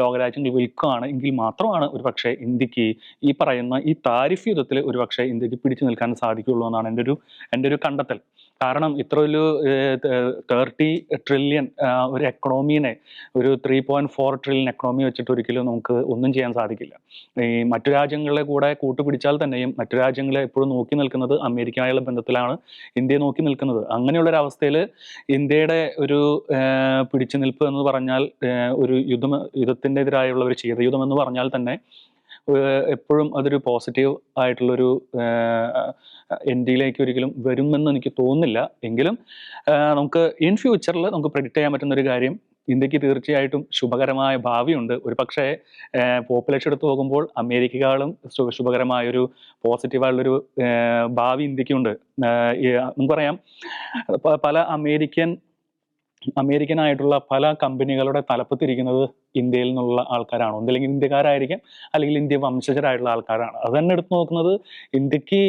ലോകരാജ്യങ്ങൾ വിൽക്കുകയാണ് എങ്കിൽ മാത്രമാണ് ഒരു പക്ഷേ ഇന്ത്യയ്ക്ക് ഈ പറയുന്ന ഈ താരിഫ് യുദ്ധത്തിൽ ഒരു പക്ഷേ ഇന്ത്യയ്ക്ക് പിടിച്ചു നിൽക്കാൻ സാധിക്കുള്ളൂ എന്നാണ് എന്റെ ഒരു എന്റെ ഒരു കണ്ടെത്തൽ. കാരണം ഇത്ര ഒരു തേർട്ടി ട്രില്യൺ ഒരു എക്കണോമീനെ ഒരു three point four trillion economy വെച്ചിട്ട് ഒരിക്കലും നമുക്ക് ഒന്നും ചെയ്യാൻ സാധിക്കില്ല. ഈ മറ്റു രാജ്യങ്ങളെ കൂടെ കൂട്ടുപിടിച്ചാൽ തന്നെയും മറ്റു രാജ്യങ്ങളെ എപ്പോഴും നോക്കി നിൽക്കുന്നത് അമേരിക്കയുള്ള ബന്ധത്തിലാണ് ഇന്ത്യ നോക്കി നിൽക്കുന്നത്. അങ്ങനെയുള്ള ഒരു അവസ്ഥയിൽ ഇന്ത്യയുടെ ഒരു പിടിച്ചു നിൽപ്പ് എന്ന് പറഞ്ഞാൽ ഒരു യുദ്ധം യുദ്ധത്തിന്റെ എതിരായുള്ള ഒരു ശീതയുദ്ധം എന്ന് പറഞ്ഞാൽ തന്നെ എപ്പോഴും അതൊരു പോസിറ്റീവ് ആയിട്ടുള്ളൊരു എൻഡിയിലേക്ക് ഒരിക്കലും വരുമെന്ന് എനിക്ക് തോന്നുന്നില്ല. എങ്കിലും നമുക്ക് ഇൻ ഫ്യൂച്ചറിൽ നമുക്ക് പ്രെഡിക്റ്റ് ചെയ്യാൻ പറ്റുന്ന ഒരു കാര്യം ഇന്ത്യയ്ക്ക് തീർച്ചയായിട്ടും ശുഭകരമായ ഭാവിയുണ്ട്. ഒരു പക്ഷേ പോപ്പുലേഷൻ എടുത്ത് നോക്കുമ്പോൾ ശുഭകരമായ ശുഭകരമായൊരു പോസിറ്റീവായുള്ളൊരു ഭാവി ഇന്ത്യക്കുണ്ട്. പറയാം പല അമേരിക്കൻ അമേരിക്കൻ ആയിട്ടുള്ള പല കമ്പനികളുടെ തലപ്പത്തിരിക്കുന്നത് ഇന്ത്യയിൽ നിന്നുള്ള ആൾക്കാരാണ്. ഒന്നില്ലെങ്കിൽ ഇന്ത്യക്കാരായിരിക്കാം അല്ലെങ്കിൽ ഇന്ത്യ വംശജരായിട്ടുള്ള ആൾക്കാരാണ്. അത് തന്നെ എടുത്തു നോക്കുന്നത് ഇന്ത്യയ്ക്ക്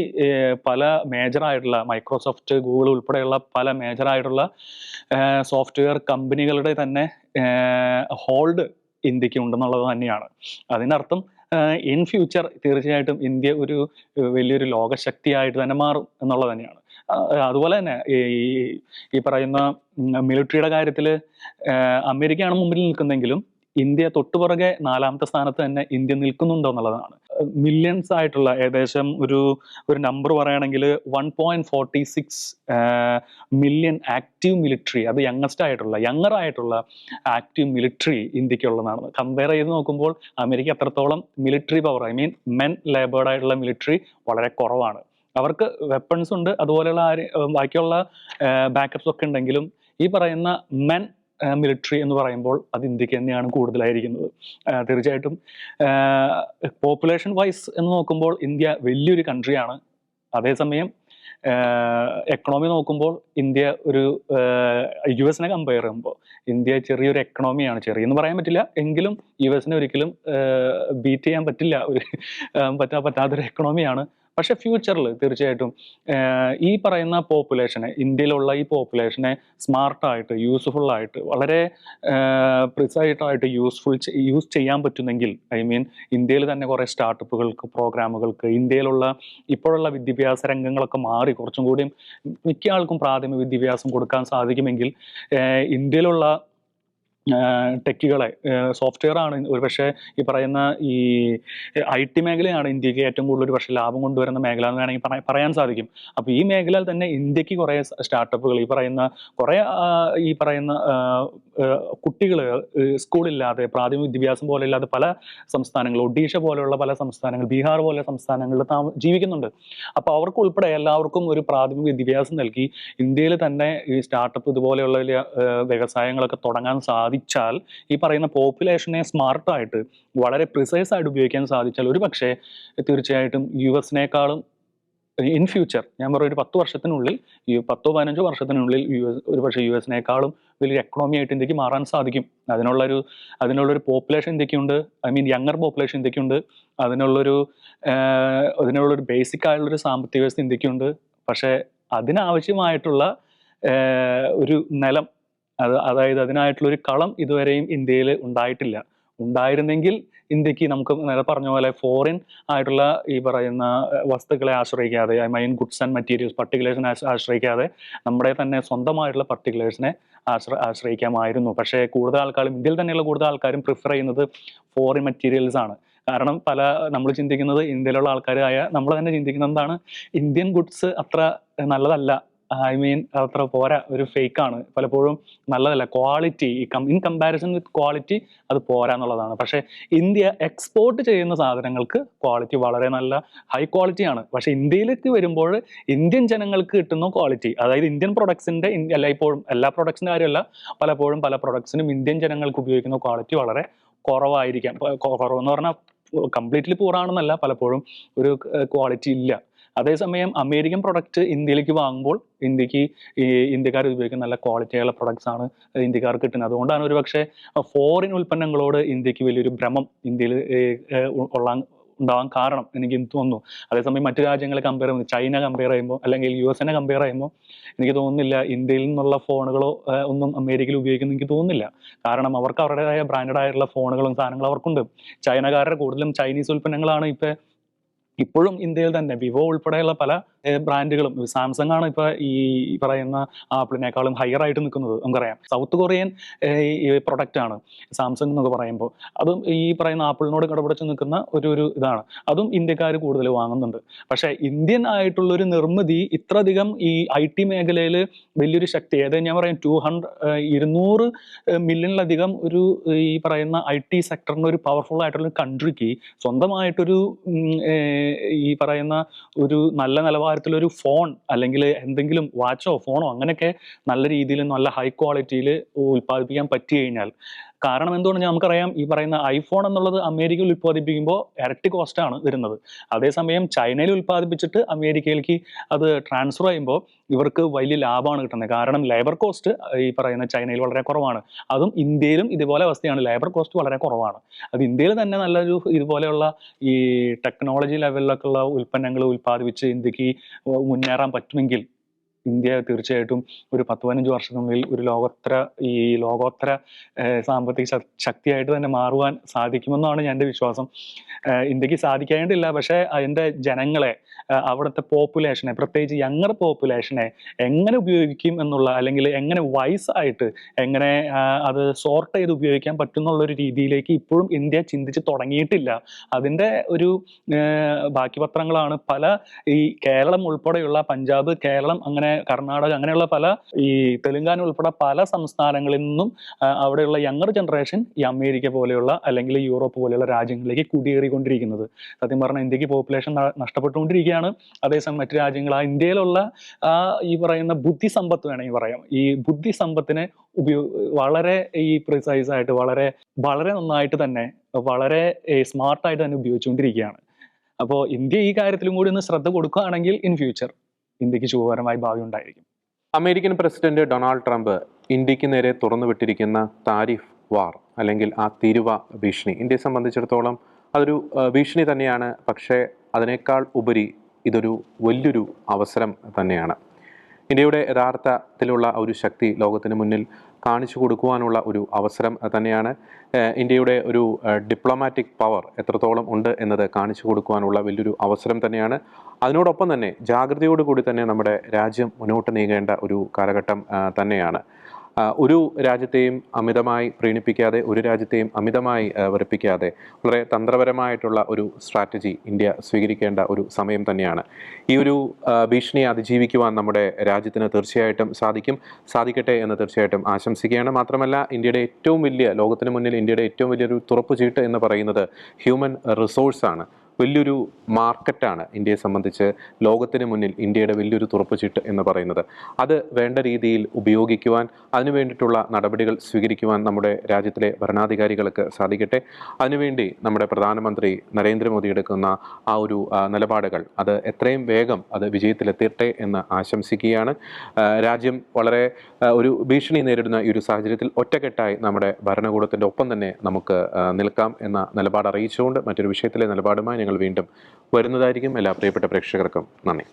പല മേജറായിട്ടുള്ള മൈക്രോസോഫ്റ്റ് ഗൂഗിൾ ഉൾപ്പെടെയുള്ള പല മേജറായിട്ടുള്ള സോഫ്റ്റ്വെയർ കമ്പനികളുടെ തന്നെ ഹോൾഡ് ഇന്ത്യയ്ക്ക് ഉണ്ടെന്നുള്ളത് തന്നെയാണ്. അതിനർത്ഥം ഇൻ ഫ്യൂച്ചർ തീർച്ചയായിട്ടും ഇന്ത്യ ഒരു വലിയൊരു ലോകശക്തിയായിട്ട് തന്നെ മാറും എന്നുള്ളത് തന്നെയാണ്. അതുപോലെ തന്നെ ഈ ഈ പറയുന്ന മിലിറ്ററിയുടെ കാര്യത്തിൽ അമേരിക്കയാണ് മുമ്പിൽ നിൽക്കുന്നെങ്കിലും ഇന്ത്യ തൊട്ടുപുറകെ നാലാമത്തെ സ്ഥാനത്ത് തന്നെ ഇന്ത്യ നിൽക്കുന്നുണ്ടോ എന്നുള്ളതാണ്. മില്യൺസ് ആയിട്ടുള്ള ഏകദേശം ഒരു ഒരു നമ്പർ പറയുകയാണെങ്കിൽ one point forty six million active military അത് യങ്ങസ്റ്റ് ആയിട്ടുള്ള യങ്ങർ ആയിട്ടുള്ള ആക്റ്റീവ് മിലിറ്ററി ഇന്ത്യക്കുള്ളതാണ് കമ്പയർ ചെയ്ത് നോക്കുമ്പോൾ അമേരിക്ക അത്രത്തോളം military power I mean men laboured ആയിട്ടുള്ള മിലിറ്ററി വളരെ കുറവാണ്. അവർക്ക് വെപ്പൺസ് ഉണ്ട്. അതുപോലെയുള്ള ആര്- ബാക്കിയുള്ള ബാക്കപ്സ് ഒക്കെ ഉണ്ടെങ്കിലും ഈ പറയുന്ന മെൻ മിലിറ്ററി എന്ന് പറയുമ്പോൾ അത് ഇന്ത്യയ്ക്ക് തന്നെയാണ് കൂടുതലായിരിക്കുന്നത്. തീർച്ചയായിട്ടും പോപ്പുലേഷൻ വൈസ് എന്ന് നോക്കുമ്പോൾ ഇന്ത്യ വലിയൊരു കൺട്രിയാണ് അതേസമയം എക്കണോമി നോക്കുമ്പോൾ ഇന്ത്യ ഒരു യു എസിനെ കമ്പയർ ചെയ്യുമ്പോൾ ഇന്ത്യ ചെറിയൊരു എക്കണോമിയാണ് ചെറിയെന്ന് പറയാൻ പറ്റില്ല. എങ്കിലും യു എസിനെ ഒരിക്കലും ബീറ്റ് ചെയ്യാൻ പറ്റില്ല. ഒരു പറ്റാ പറ്റാത്തൊരു എക്കണോമിയാണ് പക്ഷെ ഫ്യൂച്ചറിൽ തീർച്ചയായിട്ടും ഈ പറയുന്ന പോപ്പുലേഷനെ ഇന്ത്യയിലുള്ള ഈ പോപ്പുലേഷനെ സ്മാർട്ടായിട്ട് യൂസ്ഫുൾ ആയിട്ട് വളരെ പ്രിസൈറ്റായിട്ട് യൂസ്ഫുൾ യൂസ് ചെയ്യാൻ പറ്റുന്നെങ്കിൽ ഐ മീൻ ഇന്ത്യയിൽ തന്നെ കുറേ സ്റ്റാർട്ടപ്പുകൾക്ക് പ്രോഗ്രാമുകൾക്ക് ഇന്ത്യയിലുള്ള ഇപ്പോഴുള്ള വിദ്യാഭ്യാസ രംഗങ്ങളൊക്കെ മാറി കുറച്ചും കൂടിയും മിക്ക ആൾക്കും പ്രാഥമിക വിദ്യാഭ്യാസം കൊടുക്കാൻ സാധിക്കുമെങ്കിൽ ഇന്ത്യയിലുള്ള ടെക്കുകളെ സോഫ്റ്റ്വെയർ ആണ് ഒരുപക്ഷെ ഈ പറയുന്ന ഈ ഐ ടി മേഖലയാണ് ഇന്ത്യയ്ക്ക് ഏറ്റവും കൂടുതൽ ഒരു പക്ഷേ ലാഭം കൊണ്ടുവരുന്ന മേഖല എന്ന് വേണമെങ്കിൽ പറ- പറയാൻ സാധിക്കും. അപ്പോൾ ഈ മേഖലയിൽ തന്നെ ഇന്ത്യയ്ക്ക് കുറേ സ്റ്റാർട്ടപ്പുകൾ ഈ പറയുന്ന കുറേ ഈ പറയുന്ന കുട്ടികൾ സ്കൂളില്ലാതെ പ്രാഥമിക വിദ്യാഭ്യാസം പോലെ ഇല്ലാതെ പല സംസ്ഥാനങ്ങൾ ഒഡീഷ പോലെയുള്ള പല സംസ്ഥാനങ്ങൾ ബീഹാർ പോലെ സംസ്ഥാനങ്ങളിൽ താമ ജീവിക്കുന്നുണ്ട്. അപ്പോൾ അവർക്ക് ഉൾപ്പെടെ എല്ലാവർക്കും ഒരു പ്രാഥമിക വിദ്യാഭ്യാസം നൽകി ഇന്ത്യയിൽ തന്നെ ഈ സ്റ്റാർട്ടപ്പ് ഇതുപോലെയുള്ള വ്യവസായങ്ങളൊക്കെ തുടങ്ങാൻ സാധിച്ചാൽ ഈ പറയുന്ന പോപ്പുലേഷനെ സ്മാർട്ടായിട്ട് വളരെ പ്രിസൈസ് ആയിട്ട് ഉപയോഗിക്കാൻ സാധിച്ചാൽ ഒരു പക്ഷേ തീർച്ചയായിട്ടും യു എസിനേക്കാളും ഇൻ ഫ്യൂച്ചർ ഞാൻ പറയും ഒരു പത്ത് വർഷത്തിനുള്ളിൽ ഈ പത്തോ പതിനഞ്ചോ വർഷത്തിനുള്ളിൽ യു എസ് ഒരു പക്ഷേ യു എസിനേക്കാളും വലിയൊരു എക്കണോമി ആയിട്ട് ഇന്ത്യയ്ക്ക് മാറാൻ സാധിക്കും. അതിനുള്ളൊരു അതിനുള്ളൊരു പോപ്പുലേഷൻ ഇന്ത്യക്കുണ്ട്. ഐ മീൻ യങ്ങർ പോപ്പുലേഷൻ ഇന്ത്യക്കുണ്ട്. അതിനുള്ളൊരു അതിനുള്ളൊരു ബേസിക് ആയിട്ടുള്ളൊരു സാമ്പത്തിക വ്യവസ്ഥ ഇന്ത്യക്കുണ്ട്. പക്ഷേ അതിനാവശ്യമായിട്ടുള്ള ഒരു നിലം അത് അതായത് അതിനായിട്ടുള്ള ഒരു കളം ഇതുവരെയും ഇന്ത്യയിൽ ഉണ്ടായിട്ടില്ല. ഉണ്ടായിരുന്നെങ്കിൽ ഇന്ത്യയ്ക്ക് നമുക്ക് നേരെ പറഞ്ഞ പോലെ ഫോറിൻ ആയിട്ടുള്ള ഈ പറയുന്ന വസ്തുക്കളെ ആശ്രയിക്കാതെ I mean goods and materials പർട്ടിക്കുലേഴ്സിനെ ആശ്രയിക്കാതെ നമ്മുടെ തന്നെ സ്വന്തമായിട്ടുള്ള പർട്ടിക്കുലേഴ്സിനെ ആശ്ര ആശ്രയിക്കാമായിരുന്നു. പക്ഷേ കൂടുതൽ ആൾക്കാരും ഇന്ത്യയിൽ തന്നെയുള്ള കൂടുതൽ ആൾക്കാരും പ്രിഫർ ചെയ്യുന്നത് ഫോറിൻ മെറ്റീരിയൽസ് ആണ്. കാരണം പല നമ്മൾ ചിന്തിക്കുന്നത് ഇന്ത്യയിലുള്ള ആൾക്കാരായ നമ്മൾ തന്നെ ചിന്തിക്കുന്നത് എന്താണ് ഇന്ത്യൻ ഗുഡ്സ് അത്ര നല്ലതല്ല. ഐ മീൻ അത്ര പോരാ ഒരു ഫേക്ക് ആണ്. പലപ്പോഴും നല്ലതല്ല. Quality in comparison with quality അത് പോരാ എന്നുള്ളതാണ്. പക്ഷേ ഇന്ത്യ എക്സ്പോർട്ട് ചെയ്യുന്ന സാധനങ്ങൾക്ക് ക്വാളിറ്റി വളരെ നല്ല ഹൈ ക്വാളിറ്റി ആണ്. പക്ഷേ ഇന്ത്യയിലേക്ക് വരുമ്പോൾ ഇന്ത്യൻ ജനങ്ങൾക്ക് കിട്ടുന്ന ക്വാളിറ്റി അതായത് ഇന്ത്യൻ പ്രൊഡക്ട്സിന്റെ അല്ല ഇപ്പോഴും എല്ലാ പ്രൊഡക്ട്സിന്റെ കാര്യമല്ല പലപ്പോഴും പല പ്രൊഡക്ട്സിനും ഇന്ത്യൻ ജനങ്ങൾക്ക് ഉപയോഗിക്കുന്ന ക്വാളിറ്റി വളരെ കുറവായിരിക്കാം. കുറവെന്ന് പറഞ്ഞാൽ കംപ്ലീറ്റ്ലി പൂറാണെന്നല്ല പലപ്പോഴും ഒരു ക്വാളിറ്റി ഇല്ല. അതേസമയം അമേരിക്കൻ പ്രൊഡക്റ്റ് ഇന്ത്യയിലേക്ക് വാങ്ങുമ്പോൾ ഇന്ത്യയ്ക്ക് ഇന്ത്യക്കാർ ഉപയോഗിക്കുന്ന നല്ല ക്വാളിറ്റിയുള്ള പ്രൊഡക്ട്സ് ആണ് ഇന്ത്യക്കാർക്ക് കിട്ടുന്നത്. അതുകൊണ്ടാണ് ഒരു പക്ഷേ ഫോറിൻ ഉൽപ്പന്നങ്ങളോട് ഇന്ത്യയ്ക്ക് വലിയൊരു ഭ്രമം ഇന്ത്യയിൽ ഉള്ള ഉണ്ടാവാൻ കാരണം എനിക്ക് തോന്നുന്നു. അതേസമയം മറ്റു രാജ്യങ്ങളെ കമ്പയർ ചെയ്യുമ്പോൾ ചൈന കമ്പയർ ചെയ്യുമ്പോൾ അല്ലെങ്കിൽ യു എസിനെ കമ്പയർ ചെയ്യുമ്പോൾ എനിക്ക് തോന്നുന്നില്ല ഇന്ത്യയിൽ നിന്നുള്ള ഫോണുകളോ ഒന്നും അമേരിക്കയിൽ ഉപയോഗിക്കുന്നു എനിക്ക് തോന്നുന്നില്ല. കാരണം അവർക്ക് അവരുടേതായ ബ്രാൻഡഡ് ആയിട്ടുള്ള ഫോണുകളും സാധനങ്ങളും അവർക്കുണ്ട്. ചൈനക്കാരുടെ കൂടുതലും ചൈനീസ് ഉൽപ്പന്നങ്ങളാണ് ഇപ്പൊ ഇപ്പോഴും ഇന്ത്യയിൽ തന്നെ വിവോ ഉൾപ്പെടെയുള്ള പല ബ്രാൻഡുകളും സാംസങ് ആണ് ഇപ്പൊ ഈ പറയുന്ന ആപ്പിളിനേക്കാളും ഹയർ ആയിട്ട് നിൽക്കുന്നത് നമുക്കറിയാം. സൗത്ത് കൊറിയൻ പ്രൊഡക്റ്റ് ആണ് സാംസങ് എന്നൊക്കെ പറയുമ്പോൾ. അതും ഈ പറയുന്ന ആപ്പിളിനോട് കടപിടിച്ച് നിൽക്കുന്ന ഒരു ഒരു ഇതാണ്. അതും ഇന്ത്യക്കാർ കൂടുതൽ വാങ്ങുന്നുണ്ട്. പക്ഷേ ഇന്ത്യൻ ആയിട്ടുള്ള ഒരു നിർമ്മിതി ഇത്രയധികം ഈ ഐ ടി മേഖലയിൽ വലിയൊരു ശക്തി അതായത് ഞാൻ പറയാം ടു ഹൺഡ്രഡ് ഇരുന്നൂറ് മില്യണിലധികം ഒരു ഈ പറയുന്ന ഐ ടി സെക്ടറിന് ഒരു പവർഫുൾ ആയിട്ടുള്ള കൺട്രിക്ക് സ്വന്തമായിട്ടൊരു ഈ പറയുന്ന ഒരു നല്ല നിലവാരത്തിലൊരു ഫോൺ അല്ലെങ്കിൽ എന്തെങ്കിലും വാച്ചോ ഫോണോ അങ്ങനെയൊക്കെ നല്ല രീതിയിൽ നല്ല ഹൈ ക്വാളിറ്റിയിൽ ഉൽപ്പാദിപ്പിക്കാൻ പറ്റി കഴിഞ്ഞാൽ കാരണം എന്തുകൊണ്ട് നമുക്കറിയാം ഈ പറയുന്ന ഐഫോൺ എന്നുള്ളത് അമേരിക്കയിൽ ഉൽപ്പാദിപ്പിക്കുമ്പോൾ ഇരട്ടി കോസ്റ്റാണ് വരുന്നത്. അതേസമയം ചൈനയിൽ ഉൽപ്പാദിപ്പിച്ചിട്ട് അമേരിക്കയിലേക്ക് അത് ട്രാൻസ്ഫർ ചെയ്യുമ്പോൾ ഇവർക്ക് വലിയ ലാഭമാണ് കിട്ടുന്നത്. കാരണം ലേബർ കോസ്റ്റ് ഈ പറയുന്ന ചൈനയിൽ വളരെ കുറവാണ്. അതും ഇന്ത്യയിലും ഇതുപോലെ അവസ്ഥയാണ്. ലേബർ കോസ്റ്റ് വളരെ കുറവാണ്. അത് ഇന്ത്യയിൽ തന്നെ നല്ലൊരു ഇതുപോലെയുള്ള ഈ ടെക്നോളജി ലെവലിലൊക്കെയുള്ള ഉൽപ്പന്നങ്ങൾ ഉൽപ്പാദിപ്പിച്ച് ഇന്ത്യയ്ക്ക് മുന്നേറാൻ പറ്റുമെങ്കിൽ ഇന്ത്യ തീർച്ചയായിട്ടും ഒരു പത്ത് പതിനഞ്ച് വർഷത്തിനുള്ളിൽ ഒരു ലോകോത്തര ഈ ലോകോത്തര സാമ്പത്തിക ശക്തിയായിട്ട് തന്നെ മാറുവാൻ സാധിക്കുമെന്നാണ് എന്റെ വിശ്വാസം. ഇന്ത്യയ്ക്ക് സാധിക്കേണ്ടില്ല പക്ഷേ അതിന്റെ ജനങ്ങളെ അവിടുത്തെ പോപ്പുലേഷനെ പ്രത്യേകിച്ച് യങ്ങർ പോപ്പുലേഷനെ എങ്ങനെ ഉപയോഗിക്കും എന്നുള്ള അല്ലെങ്കിൽ എങ്ങനെ വൈസ് ആയിട്ട് എങ്ങനെ അത് സോർട്ട് ചെയ്ത് ഉപയോഗിക്കാൻ പറ്റുന്നുള്ള ഒരു രീതിയിലേക്ക് ഇപ്പോഴും ഇന്ത്യ ചിന്തിച്ച് തുടങ്ങിയിട്ടില്ല. അതിന്റെ ഒരു ബാക്കി പത്രങ്ങളാണ് പല ഈ കേരളം ഉൾപ്പെടെയുള്ള പഞ്ചാബ് കേരളം അങ്ങനെ കർണാടക അങ്ങനെയുള്ള പല ഈ തെലുങ്കാന ഉൾപ്പെടെ പല സംസ്ഥാനങ്ങളിൽ നിന്നും അവിടെയുള്ള യങ്ങർ ജനറേഷൻ ഈ അമേരിക്ക പോലെയുള്ള അല്ലെങ്കിൽ യൂറോപ്പ് പോലെയുള്ള രാജ്യങ്ങളിലേക്ക് കുടിയേറിക്കൊണ്ടിരിക്കുന്നത്. സത്യം പറഞ്ഞാൽ ഇന്ത്യയ്ക്ക് പോപ്പുലേഷൻ നഷ്ടപ്പെട്ടുകൊണ്ടിരിക്കുകയാണ്. അതേസമയം മറ്റു രാജ്യങ്ങൾ ആ ഇന്ത്യയിലുള്ള ആ ഈ പറയുന്ന ബുദ്ധി സമ്പത്ത് വേണമെങ്കിൽ പറയാം ഈ ബുദ്ധി സമ്പത്തിനെ ഉപയോ വളരെ ഈ പ്രിസൈസ് ആയിട്ട് വളരെ വളരെ നന്നായിട്ട് തന്നെ വളരെ സ്മാർട്ടായിട്ട് തന്നെ ഉപയോഗിച്ചുകൊണ്ടിരിക്കുകയാണ്. അപ്പോൾ ഇന്ത്യ ഈ കാര്യത്തിലും കൂടി ഒന്ന് ശ്രദ്ധ കൊടുക്കുകയാണെങ്കിൽ ഇൻ ഫ്യൂച്ചർ ഇന്ത്യയ്ക്ക് ശുഭകരമായ ഭാവി ഉണ്ടായിരിക്കും. അമേരിക്കൻ പ്രസിഡന്റ് ഡൊണാൾഡ് ട്രംപ് ഇന്ത്യയ്ക്ക് നേരെ തുറന്നുവിട്ടിരിക്കുന്ന താരിഫ് വാർ അല്ലെങ്കിൽ ആ തിരുവ ഭീഷണി. ഇന്ത്യയെ സംബന്ധിച്ചിടത്തോളം അതൊരു ഭീഷണി തന്നെയാണ്. പക്ഷേ അതിനേക്കാൾ ഉപരി ഇതൊരു വലിയൊരു അവസരം തന്നെയാണ്. ഇന്ത്യയുടെ യഥാർത്ഥത്തിലുള്ള ഒരു ശക്തി ലോകത്തിന് മുന്നിൽ കാണിച്ചു കൊടുക്കുവാനുള്ള ഒരു അവസരം തന്നെയാണ് ഇന്ത്യയുടെ ഒരു ഡിപ്ലോമാറ്റിക് പവർ എത്രത്തോളം ഉണ്ട് എന്നത് കാണിച്ചു കൊടുക്കുവാനുള്ള വലിയൊരു അവസരം തന്നെയാണ്. അതിനോടൊപ്പം തന്നെ ജാഗ്രതയോടുകൂടി തന്നെ നമ്മുടെ രാജ്യം മുന്നോട്ട് നീങ്ങേണ്ട ഒരു കാലഘട്ടം തന്നെയാണ്. ഒരു രാജ്യത്തെയും അമിതമായി പ്രീണിപ്പിക്കാതെ ഒരു രാജ്യത്തെയും അമിതമായി വെറുപ്പിക്കാതെ വളരെ തന്ത്രപരമായിട്ടുള്ള ഒരു സ്ട്രാറ്റജി ഇന്ത്യ സ്വീകരിക്കേണ്ട ഒരു സമയം തന്നെയാണ്. ഈ ഒരു ഭീഷണിയെ അതിജീവിക്കുവാൻ നമ്മുടെ രാജ്യത്തിന് തീർച്ചയായിട്ടും സാധിക്കും സാധിക്കട്ടെ എന്ന് തീർച്ചയായിട്ടും ആശംസിക്കുകയാണ്. മാത്രമല്ല ഇന്ത്യയുടെ ഏറ്റവും വലിയ ലോകത്തിന് മുന്നിൽ ഇന്ത്യയുടെ ഏറ്റവും വലിയൊരു തുറപ്പ് തുറപ്പുചീട്ട് എന്ന് പറയുന്നത് ഹ്യൂമൻ റിസോഴ്സാണ്. വലിയൊരു മാർക്കറ്റാണ് ഇന്ത്യയെ സംബന്ധിച്ച് ലോകത്തിന് മുന്നിൽ ഇന്ത്യയുടെ വലിയൊരു തുറപ്പുചീട്ട് എന്ന് പറയുന്നത്. അത് വേണ്ട രീതിയിൽ ഉപയോഗിക്കുവാൻ അതിനു വേണ്ടിയിട്ടുള്ള നടപടികൾ സ്വീകരിക്കുവാൻ നമ്മുടെ രാജ്യത്തിലെ ഭരണാധികാരികൾക്ക് സാധിക്കട്ടെ. അതിനുവേണ്ടി നമ്മുടെ പ്രധാനമന്ത്രി നരേന്ദ്രമോദി എടുക്കുന്ന ആ ഒരു നിലപാടുകൾ അത് എത്രയും വേഗം അത് വിജയത്തിലെത്തട്ടെ എന്ന് ആശംസിക്കുകയാണ്. രാജ്യം വളരെ ഒരു ഭീഷണി നേരിടുന്ന ഈ ഒരു സാഹചര്യത്തിൽ ഒറ്റക്കെട്ടായി നമ്മുടെ ഭരണകൂടത്തിന്റെ ഒപ്പം തന്നെ നമുക്ക് നിൽക്കാം എന്ന നിലപാട് അറിയിച്ചുകൊണ്ട് മറ്റൊരു വിഷയത്തിലെ നിലപാടുമായി ഞങ്ങൾ വീണ്ടും വരുന്നതായിരിക്കും. എല്ലാ പ്രിയപ്പെട്ട പ്രേക്ഷകർക്കും നന്ദി.